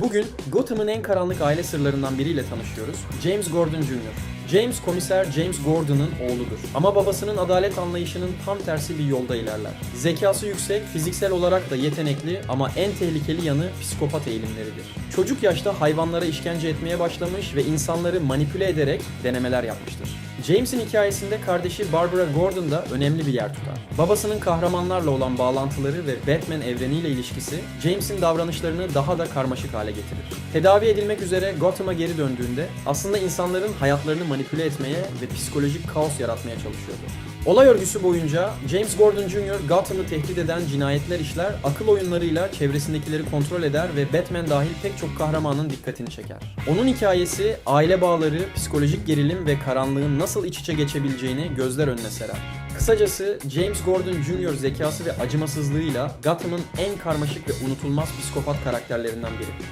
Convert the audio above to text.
Bugün Gotham'ın en karanlık aile sırlarından biriyle tanışıyoruz. James Gordon Jr. James komiser James Gordon'ın oğludur. Ama babasının adalet anlayışının tam tersi bir yolda ilerler. Zekası yüksek, fiziksel olarak da yetenekli ama en tehlikeli yanı psikopat eğilimleridir. Çocuk yaşta hayvanlara işkence etmeye başlamış ve insanları manipüle ederek denemeler yapmıştır. James'in hikayesinde kardeşi Barbara Gordon da önemli bir yer tutar. Babasının kahramanlarla olan bağlantıları ve Batman evreniyle ilişkisi James'in davranışlarını daha da karmaşık hale getirir. Tedavi edilmek üzere Gotham'a geri döndüğünde aslında insanların hayatlarını manipüle etmeye ve psikolojik kaos yaratmaya çalışıyordu. Olay örgüsü boyunca James Gordon Jr. Gotham'ı tehdit eden cinayetler işler, akıl oyunlarıyla çevresindekileri kontrol eder ve Batman dahil pek çok kahramanın dikkatini çeker. Onun hikayesi aile bağları, psikolojik gerilim ve karanlığın nasıl iç içe geçebileceğini gözler önüne serer. Kısacası James Gordon Jr. zekası ve acımasızlığıyla Gotham'ın en karmaşık ve unutulmaz psikopat karakterlerinden biri.